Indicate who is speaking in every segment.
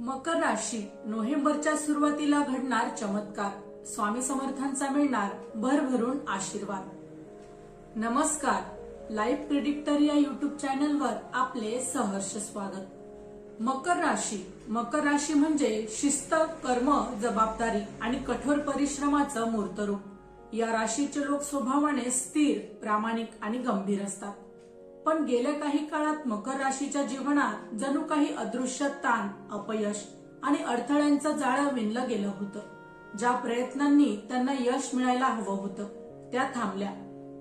Speaker 1: मकर राशी नोव्हेंबरच्या सुरुवातीला घडणार चमत्कार. स्वामी समर्थांचा मिळणार भरभरून आशीर्वाद. नमस्कार. लाईव्ह प्रिडिक्टर या युट्यूब चॅनलवर आपले सहर्ष स्वागत. मकर राशी मकर राशी म्हणजे शिस्त कर्म जबाबदारी आणि कठोर परिश्रमाचं मूर्तरूप. या राशीचे लोक स्वभावाने स्थिर प्रामाणिक आणि गंभीर असतात. पण गेल्या काही काळात मकर राशीच्या जीवनात जणू काही अदृश्य ताण अपयश आणि अडथळ्यांचं जाळं विणलं गेलं होतं. ज्या प्रयत्नांनी त्यांना यश मिळायला हवं होतं त्या थांबल्या.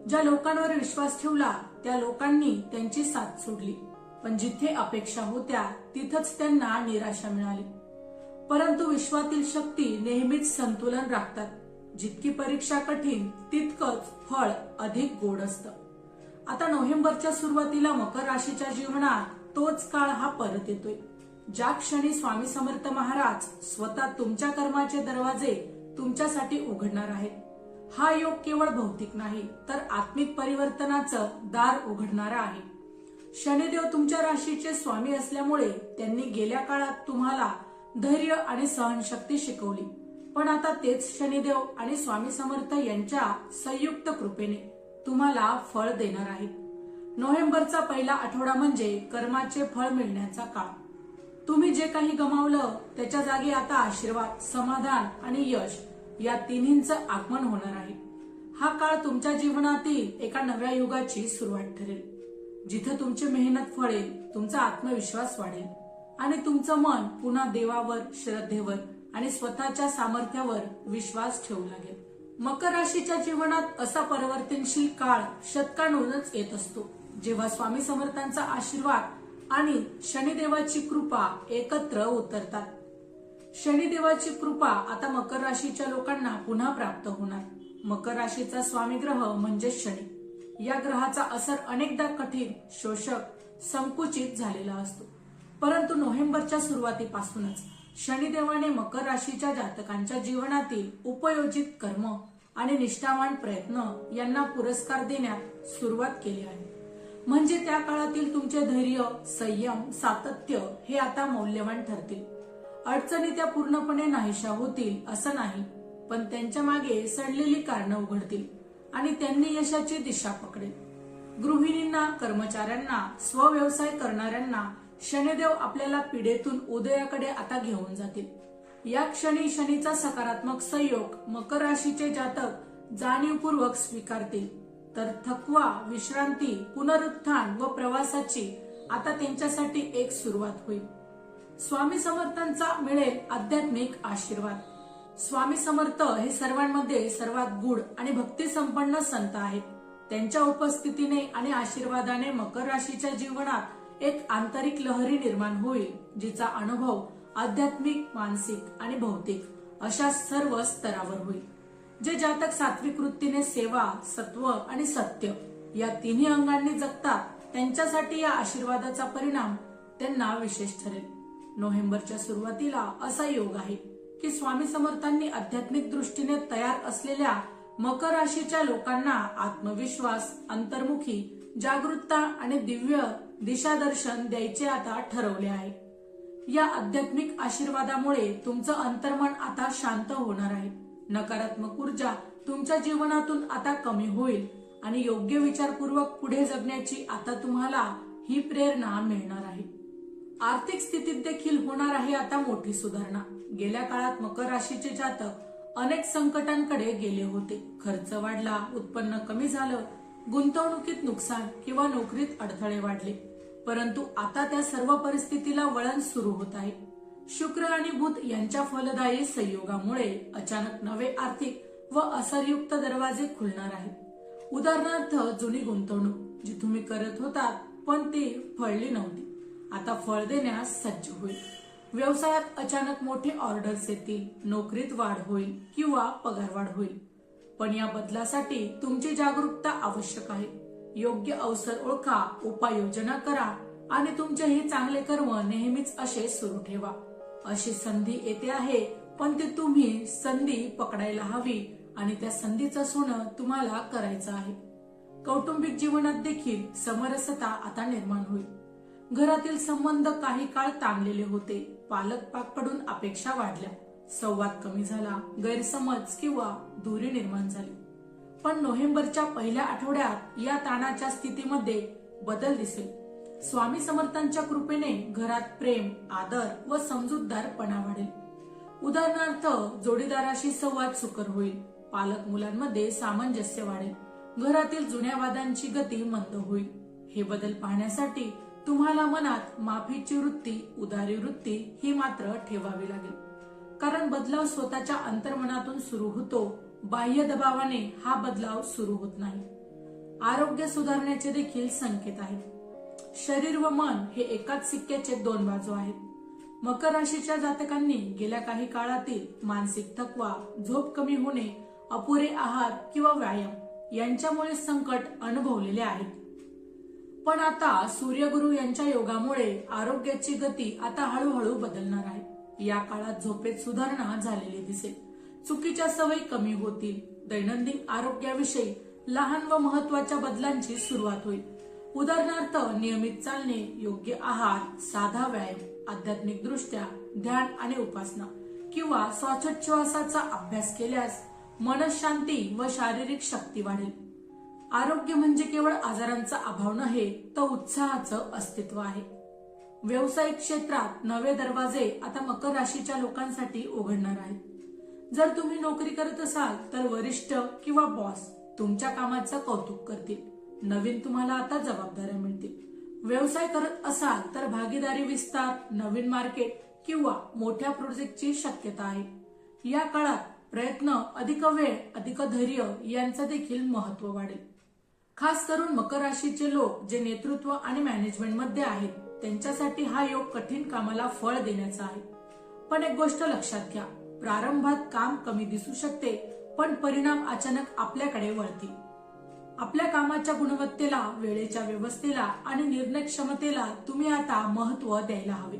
Speaker 1: ज्या लोकांवर विश्वास ठेवला त्या लोकांनी त्यांची साथ सोडली. पण जिथे अपेक्षा होत्या तिथंच त्यांना निराशा मिळाली. परंतु विश्वातील शक्ती नेहमीच संतुलन राखतात. जितकी परीक्षा कठीण तितकंच फळ अधिक गोड असतं. आता नोव्हेंबरच्या सुरुवातीला मकर राशीच्या जीवनात तोच काळ हा परत येतोय. ज्या क्षणी स्वामी समर्थ महाराज स्वतः तुमच्या कर्माचे दरवाजे तुमच्यासाठी उघडणार आहेत. हा योग केवळ भौतिक नाही तर आत्मिक परिवर्तनाचं दार उघडणारा आहे. शनिदेव तुमच्या राशीचे स्वामी असल्यामुळे त्यांनी गेल्या काळात तुम्हाला धैर्य आणि सहनशक्ती शिकवली. पण आता तेच शनिदेव आणि स्वामी समर्थ यांच्या संयुक्त कृपेने. तुम्हाला फळ देणार आहेत नोव्हेंबरचा पहिला आठवडा म्हणजे कर्माचे फळ मिळण्याचा काळ. तुम्ही जे काही गमावलं त्याच्या जागी आता आशीर्वाद समाधान आणि यश या तिन्हींचं आगमन होणार आहे. हा काळ तुमच्या जीवनातील एका नव्या युगाची सुरुवात ठरेल. जिथं तुमची मेहनत फळेल तुमचा आत्मविश्वास वाढेल. आणि तुमचं मन पुन्हा देवावर श्रद्धेवर आणि स्वतःच्या सामर्थ्यावर विश्वास ठेवू लागेल. मकर राशीच्या जीवनात असा परिवर्तनशील काळ शतकांहूनच येत असतो. जेव्हा स्वामी समर्थांचा आशीर्वाद आणि शनिदेवाची कृपा एकत्र उतरतात. शनिदेवाची कृपा आता मकर राशीच्या लोकांना पुन्हा प्राप्त होणार. मकर राशीचा स्वामी ग्रह म्हणजे शनी. या ग्रहाचा असर अनेकदा कठीण शोषक संकुचित झालेला असतो. परंतु नोव्हेंबरच्या सुरुवातीपासूनच शनिदेवाने मकर राशीच्या जातकांच्या जीवनातील उपयोजित कर्म आणि निष्ठावान प्रयत्न यांना पुरस्कार देण्यात सुरुवात केली आहे. म्हणजे त्या काळातील तुमचे धैर्य संयम सातत्य हे आता मौल्यवान ठरतील. अडचणी त्या पूर्णपणे नाहीशा होतील असं नाही पण त्यांच्या मागे सडलेली कारणं उघडतील आणि त्यांनी यशाची दिशा पकडेल. गृहिणींना कर्मचाऱ्यांना स्वव्यवसाय करणाऱ्यांना शनिदेव आपल्याला पिढेतून उदयाकडे आता घेऊन जातील. या क्षणी शनीचा सकारात्मक संयोग मकर राशीचे जातक जाणीवपूर्वक स्वीकारतील. तर थकवा विश्रांती पुनरुत्थान व प्रवासाची आता त्यांच्यासाठी एक सुरुवात होईल. स्वामी समर्थांचा मिळेल आध्यात्मिक आशीर्वाद. स्वामी समर्थ हे सर्वांमध्ये सर्वात गुढ आणि भक्ती संपन्न संत आहेत. त्यांच्या उपस्थितीने आणि आशीर्वादाने मकर राशीच्या जीवनात एक आंतरिक लहरी निर्माण होईल जिचा अनुभव आध्यात्मिक मानसिक आणि भौतिक अशा सर्व स्तरावर होईल. जे जातक सात्विक वृत्तीने सेवा सत्व आणि सत्य या तिन्ही अंगांनी जगतात त्यांच्यासाठी या आशीर्वादाचा परिणाम त्यांना विशेष ठरेल. नोव्हेंबरच्या सुरुवातीला असा योग आहे की स्वामी समर्थांनी आध्यात्मिक दृष्टीने तयार असलेल्या मकर राशीच्या लोकांना आत्मविश्वास अंतर्मुखी जागरूकता आणि दिव्य दिशादर्शन द्यायचे आता ठरवले आहे. या आध्यात्मिक आशीर्वादामुळे तुमचं अंतर्मन आता शांत होणार आहे. नकारात्मक ऊर्जा तुमच्या जीवनातून आता कमी होईल आणि योग्य विचारपूर्वक पुढे जगण्याची आता तुम्हाला ही प्रेरणा मिळणार आहे. आर्थिक स्थितीत देखील होणार आहे आता मोठी सुधारणा. गेल्या काळात मकर राशीचे जातक अनेक संकटांकडे गेले होते. खर्च वाढला उत्पन्न कमी झालं गुंतवणुकीत नुकसान किंवा नोकरीत अडथळे वाढले. परंतु आता त्या सर्व परिस्थितीला वळण सुरू होत आहे. शुक्र आणि बुध यांच्या फलदायी संयोगामुळे अचानक नवे आर्थिक व असरयुक्त दरवाजे खुलणार आहेत. उदाहरणार्थ जुनी गुंतवणूक जी तुम्ही करत होता पण ती फळली नव्हती. आता फळ देण्यास सज्ज होईल. व्यवसायात अचानक मोठे ऑर्डर्स येतील नोकरीत वाढ होईल किंवा पगारवाढ होईल. पण या बदलासाठी तुमची जागरूकता आवश्यक आहे. योग्य अवसर ओळखा उपाययोजना करा आणि तुमचे हे चांगले कर्म नेहमीच असे सुरू ठेवा. अशी संधी येते आहे पण ती तुम्ही संधी पकडायला हवी आणि त्या संधीचं सोनं तुम्हाला करायचं आहे. कौटुंबिक जीवनात देखील समरसता आता निर्माण होईल. घरातील संबंध काही काळ ताणलेले होते. पालकाकडून अपेक्षा वाढल्या. संवाद कमी झाला गैरसमज किंवा दूरी निर्माण झाली. पण नोव्हेंबरच्या पहिल्या आठवड्यात या ताणाच्या स्थितीमध्ये बदल दिसेल. स्वामी समर्थांच्या कृपेने घरात प्रेम आदर व समजूतदारपणा वाढेल. उदाहरणार्थ जोडीदाराशी संवाद सुकर होईल. पालक मुलांमध्ये सामंजस्य वाढेल. घरातील जुन्या वादांची गती मंद होईल. हे बदल पाहण्यासाठी तुम्हाला मनात माफीची वृत्ती उदारी वृत्ती ही मात्र ठेवावी लागेल. कारण बदलाव स्वतःच्या अंतर्मनातून सुरू होतो बाह्य दबावाने हा बदलाव सुरू होत नाही. आरोग्य सुधारण्याचे देखील संकेत आहेत. शरीर व मन हे एकाच सिक्क्याचे दोन बाजू आहेत. मकर राशीच्या जातकांनी गेल्या काही काळातील मानसिक थकवा झोप कमी होणे अपुरे आहार किंवा व्यायाम यांच्यामुळे संकट अनुभवलेले आहेत. पण आता सूर्यगुरु यांच्या योगामुळे आरोग्याची गती आता हळूहळू बदलणार आहे. या काळात झोपेत सुधारणा झालेली दिसेल. चुकीच्या सवयी कमी होतील. दैनंदिन आरोग्याविषयी लहान व महत्त्वाच्या बदलांची सुरुवात होईल. उदाहरणार्थ नियमित चालणे योग्य आहार साधा व्यायाम आध्यात्मिक दृष्ट्या ध्यान आणि उपासना किंवा श्वासोच्छवासाचा अभ्यास केल्यास मनशांती व शारीरिक शक्ती वाढेल. आरोग्य म्हणजे केवळ आजारांचा अभाव नव्हे तर उत्साहाचं अस्तित्व आहे. व्यावसायिक क्षेत्रात नवे दरवाजे आता मकर राशीच्या लोकांसाठी उघडणार आहेत. जर तुम्ही नोकरी करत असाल तर वरिष्ठ किंवा बॉस तुमच्या कामाचं कौतुक करतील. नवीन तुम्हाला आता जबाबदाऱ्या मिळतील. व्यवसाय करत असाल तर भागीदारी विस्तार नवीन मार्केट किंवा मोठ्या प्रोजेक्टची शक्यता आहे. या काळात प्रयत्न अधिक वेळ अधिक धैर्य यांचं देखील महत्त्व वाढेल. खास करून मकर राशीचे लोक जे नेतृत्व आणि मॅनेजमेंटमध्ये आहेत त्यांच्यासाठी हा योग कठीण कामाला फळ देण्याचा आहे. पण एक गोष्ट लक्षात घ्या. प्रारंभात काम कमी दिसू शकते पण परिणाम अचानक आपल्याकडे वळतील. आपल्या कामाच्या गुणवत्तेला वेळेच्या व्यवस्थेला आणि निर्णय क्षमतेला तुम्ही आता महत्त्व द्यायला हवे.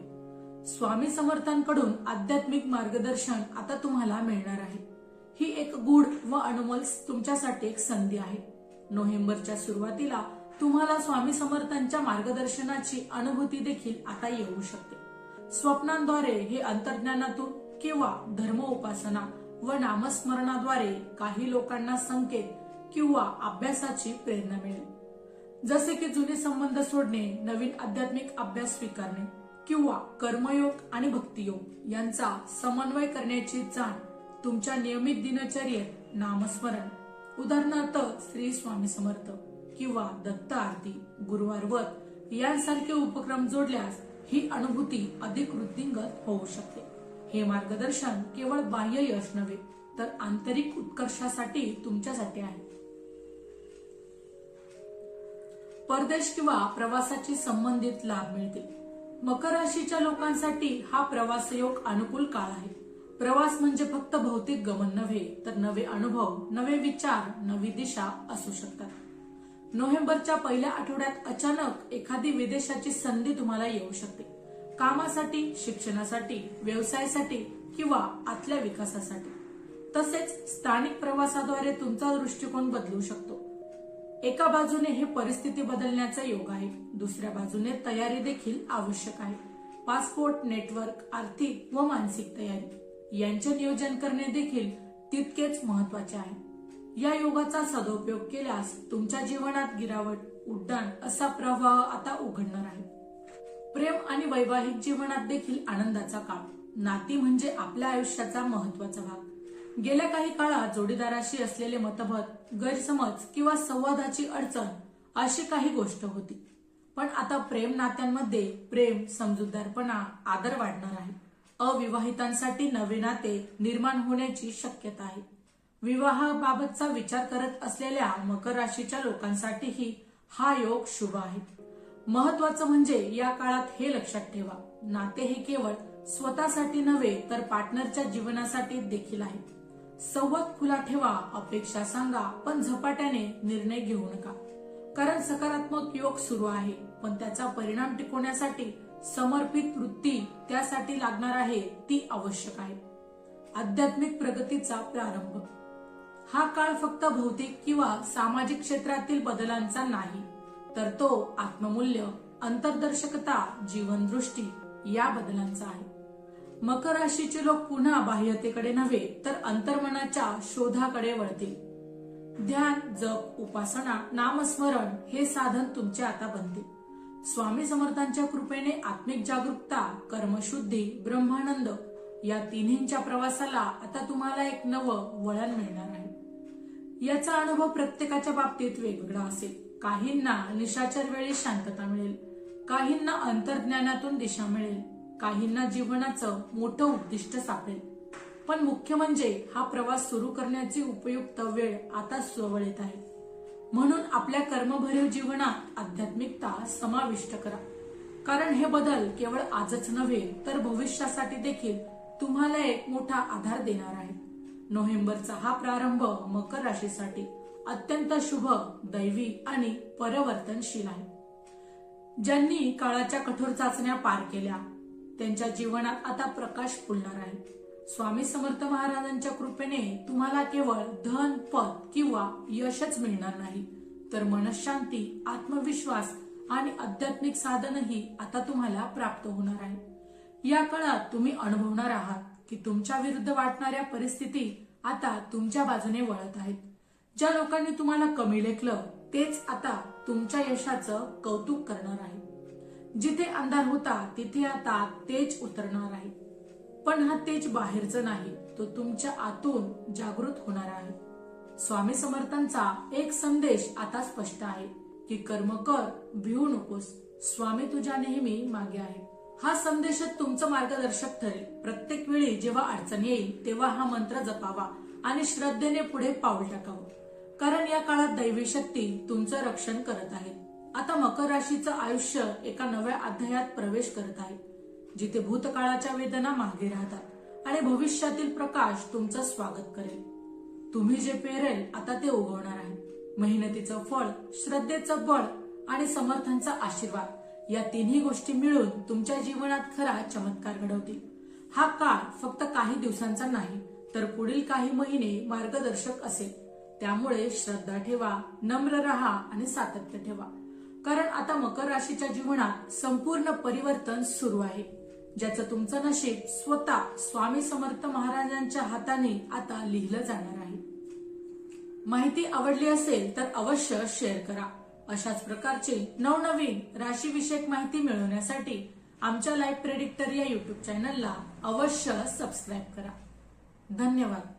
Speaker 1: स्वामी समर्थांकडून आध्यात्मिक मार्गदर्शन आता तुम्हाला मिळणार आहे. ही एक गूढ व अनमोल तुमच्यासाठी एक संधी आहे. नोव्हेंबरच्या सुरुवातीला तुम्हाला स्वामी समर्थांच्या मार्गदर्शनाची अनुभूती देखील आता येऊ शकते. स्वप्नांद्वारे हे अंतर्ज्ञानातून किंवा धर्म उपासना व नामस्मरणाद्वारे काही लोकांना संकेत किंवा अभ्यासाची प्रेरणा मिळेल. जसे की जुने संबंध सोडणे नवीन आध्यात्मिक अभ्यास स्वीकारणे किंवा कर्मयोग आणि भक्तियोग यांचा समन्वय करण्याची जाण तुमच्या नियमित दिनचर्येत नामस्मरण. उदाहरणार्थ श्री स्वामी समर्थ किंवा दत्त आरती गुरुवार व्रत यांसारखे उपक्रम जोडल्यास ही अनुभूती अधिक वृद्धिंगत होऊ शकते. हे मार्गदर्शन केवळ बाह्य यश नव्हे तर आंतरिक उत्कर्षासाठी तुमच्यासाठी आहे. परदेश किंवा प्रवासाची संबंधित लाभ मिळतील. मकर राशीच्या लोकांसाठी हा प्रवास योग अनुकूल काळ आहे. प्रवास म्हणजे फक्त भौतिक गमन नव्हे तर नवे अनुभव नवे विचार नवी दिशा असू शकतात. नोव्हेंबरच्या पहिल्या आठवड्यात अचानक एखादी विदेशाची संधी तुम्हाला येऊ शकते. कामासाठी शिक्षणासाठी व्यवसायासाठी किंवा आतल्या विकासासाठी. तसेच स्थानिक प्रवासाद्वारे तुमचा दृष्टिकोन बदलू शकतो. एका बाजूने हे परिस्थिती बदलण्याचा योग आहे दुसऱ्या बाजूने तयारी देखील आवश्यक आहे. पासपोर्ट नेटवर्क आर्थिक व मानसिक तयारी यांचे नियोजन करणे देखील तितकेच महत्त्वाचे आहे. या योगाचा सदुपयोग केल्यास तुमच्या जीवनात गिरावट उड्डाण असा प्रवाह आता उघडणार आहे. प्रेम आणि वैवाहिक जीवनात देखील आनंदाचा काळ. नाती म्हणजे आपल्या आयुष्याचा महत्त्वाचा भाग. गेल्या काही काळात जोडीदाराशी असलेले मतभेद गैरसमज किंवा संवादाची अडचण अशी काही गोष्ट होती. पण आता प्रेम नात्यांमध्ये प्रेम समजूतदारपणा आदर वाढणार आहे. अविवाहितांसाठी नवे नाते निर्माण होण्याची शक्यता आहे. विवाहाबाबतचा विचार करत असलेल्या मकर राशीच्या लोकांसाठीही हा योग शुभ आहे. महत्वाचं म्हणजे या काळात हे लक्षात ठेवा. नाते हे केवळ स्वतःसाठी नव्हे तर पार्टनरच्या जीवनासाठी देखील आहे संवाद खुला ठेवा अपेक्षा सांगा पण झपाट्याने निर्णय घेऊ नका. कारण सकारात्मक योग सुरू आहे पण त्याचा परिणाम टिकवण्यासाठी समर्पित वृत्ती त्यासाठी लागणार आहे ती आवश्यक आहे. आध्यात्मिक प्रगतीचा प्रारंभ. हा काळ फक्त भौतिक किंवा सामाजिक क्षेत्रातील बदलांचा नाही तर तो आत्ममूल्य अंतर्दर्शकता जीवनदृष्टी या बदलांचा आहे. मकर राशीचे लोक पुन्हा बाह्यतेकडे नव्हे तर अंतर्मनाच्या शोधाकडे वळतील. ध्यान जप उपासना नामस्मरण हे साधन तुमचे आता बनते स्वामी समर्थांच्या कृपेने आत्मिक जागरूकता कर्मशुद्धी ब्रह्मानंद या तिन्हींच्या प्रवासाला आता तुम्हाला एक नवं वळण मिळणार आहे. याचा अनुभव प्रत्येकाच्या बाबतीत वेगवेगळा असेल. काहींना निशाचर वेळी शांतता मिळेल. काहींना अंतर्ज्ञानातून दिशा मिळेल. काहींना जीवनाचं मोठं उद्दिष्ट सापडेल. पण मुख्य म्हणजे हा प्रवास सुरू करण्याची उपयुक्त वेळ आता जवळ आहे. म्हणून आपल्या कर्मभरीव जीवनात आध्यात्मिकता समाविष्ट करा. कारण हे बदल केवळ आजच नव्हे तर भविष्यासाठी देखील तुम्हाला एक मोठा आधार देणार आहे. नोव्हेंबरचा हा प्रारंभ मकर राशीसाठी. अत्यंत शुभ दैवी आणि परिवर्तनशील आहे. ज्यांनी काळाच्या कठोर चाचण्या पार केल्या त्यांच्या जीवनात आता प्रकाश फुलणार आहे. स्वामी समर्थ महाराजांच्या कृपेने तुम्हाला केवळ धन पद किंवा यशच मिळणार नाही तर मनशांती आत्मविश्वास आणि आध्यात्मिक साधनही आता तुम्हाला प्राप्त होणार आहे. या काळात तुम्ही अनुभवणार आहात की तुमच्या विरुद्ध वाटणाऱ्या परिस्थिती आता तुमच्या बाजूने वळत आहेत. ज्या लोकांनी तुम्हाला कमी लेखलं तेच आता तुमच्या यशाचं कौतुक करणार आहे. जिथे अंधार होता तिथे आता तेज उतरणार आहे. पण हा तेज बाहेरचं नाही तो तुमच्या आतून जागृत होणार आहे. स्वामी समर्थांचा एक संदेश आता स्पष्ट आहे की कर्म कर भिवू नकोस. स्वामी तुझ्या नेहमी मागे आहे. हा संदेश तुमचं मार्गदर्शक ठरेल. प्रत्येक वेळी जेव्हा अडचण येईल तेव्हा हा मंत्र जपावा आणि श्रद्धेने पुढे पाऊल टाकावं. कारण या काळात दैवी शक्ती तुमचं रक्षण करत आहे. आता मकर राशीचं आयुष्य एका नव्या अध्यायात प्रवेश करत आहे जिथे भूतकाळाच्या वेदना मागे राहतात आणि भविष्यातील प्रकाश तुमचं स्वागत करेल. तुम्ही जे पेरेल आता ते उगवणार आहे. मेहनतीचं फळ श्रद्धेचं बळ आणि समर्थांचा आशीर्वाद या तिन्ही गोष्टी मिळून तुमच्या जीवनात खरा चमत्कार घडवतील. हा काळ फक्त काही दिवसांचा नाही तर पुढील काही महिने मार्गदर्शक असेल. त्यामुळे श्रद्धा ठेवा नम्र राहा आणि सातत्य ठेवा. कारण आता मकर राशीच्या जीवनात संपूर्ण परिवर्तन सुरू आहे. ज्याचं तुमचं नशीब स्वतः स्वामी समर्थ महाराजांच्या हाताने आता लिहिलं जाणार आहे. माहिती आवडली असेल तर अवश्य शेअर करा. अशाच प्रकारचे नवनवीन राशीविषयक माहिती मिळवण्यासाठी आमच्या लाईफ प्रेडिक्टर या युट्यूब चॅनलला अवश्य सबस्क्राईब करा. धन्यवाद.